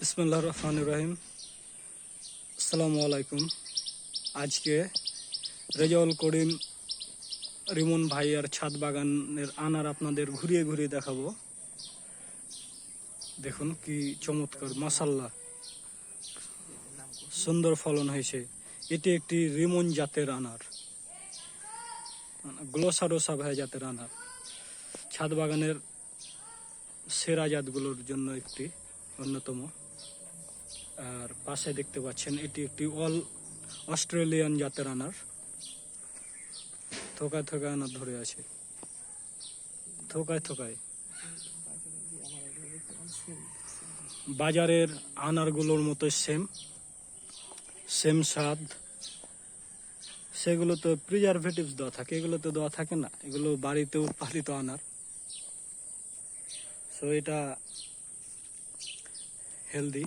বিসমুল্লাহ রহমান রহিম। আসসালামু আলাইকুম আজকে রেজাউল করিম রিমন ভাইয়ার ছাদ বাগানের আনার আপনাদের ঘুরিয়ে ঘুরিয়ে দেখাবো। দেখুন কি চমৎকার মাসাল্লাহ সুন্দর ফলন হয়েছে। এটি একটি রিমন জাতের আনার। গ্লোসারোসা ভাই জাতের আনার। ছাদ বাগানের সেরা জাতগুলোর জন্য একটি। অন্যতম। আর পাশে দেখতে পাচ্ছেন এটি একটি অল অস্ট্রেলিয়ান জাতের আনার। থোকায় থোকায় আনার ধরে আছে। থোকায় থোকায়। বাজারের আনারগুলোর মতো সেম সেম স্বাদ। সেগুলো তো প্রিজারভেটিভস দেওয়া থাকে, এগুলো তো দেওয়া থাকে না। এগুলো বাড়িতে উৎপাদিত আনার। সো এটা healthy.